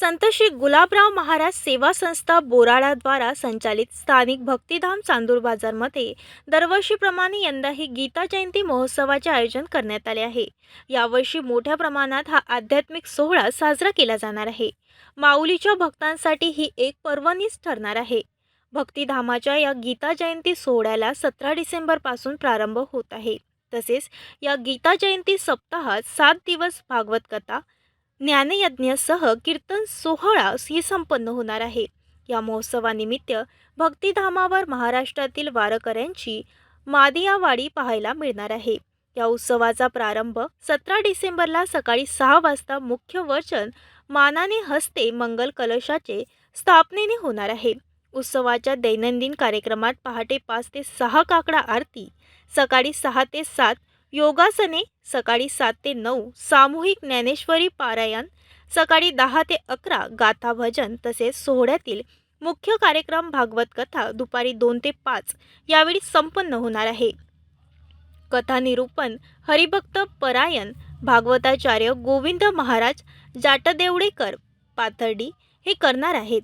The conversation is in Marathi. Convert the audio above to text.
संत श्री गुलाबराव महाराज सेवा संस्था बोराळाद्वारा संचालित स्थानिक भक्तिधाम चांदूर बाजारमध्ये दरवर्षीप्रमाणे यंदाही गीता जयंती महोत्सवाचे आयोजन करण्यात आले आहे. यावर्षी मोठ्या प्रमाणात हा आध्यात्मिक सोहळा साजरा केला जाणार आहे. माऊलीच्या भक्तांसाठी ही एक पर्वणीच ठरणार आहे. भक्तिधामाच्या या गीता जयंती सोहळ्याला सतरा डिसेंबरपासून प्रारंभ होत आहे. तसेच या गीता जयंती सप्ताहात सात दिवस भागवत कथा ज्ञानयज्ञसह कीर्तन सोहळा ही संपन्न होणार आहे. या महोत्सवानिमित्त भक्तिधामावर महाराष्ट्रातील वारकऱ्यांची मादियावाडी पाहायला मिळणार आहे. या उत्सवाचा प्रारंभ सतरा डिसेंबरला सकाळी सहा वाजता मुख्य वचन मानाने हस्ते मंगल कलशाचे स्थापनेने होणार आहे. उत्सवाच्या दैनंदिन कार्यक्रमात पहाटे पाच ते सहा काकडा आरती सकाळी सहा ते सात योगासने सकाळी सात ते नऊ सामूहिक ज्ञानेश्वरी पारायण सकाळी दहा ते अकरा गाथा भजन तसेच सोहळ्यातील मुख्य कार्यक्रम भागवत कथा दुपारी दोन ते पाच यावेळी संपन्न होणार आहे. कथा निरूपण हरिभक्त परायण भागवताचार्य गोविंद महाराज जाटदेवडेकर पाथर्डी हे करणार आहेत.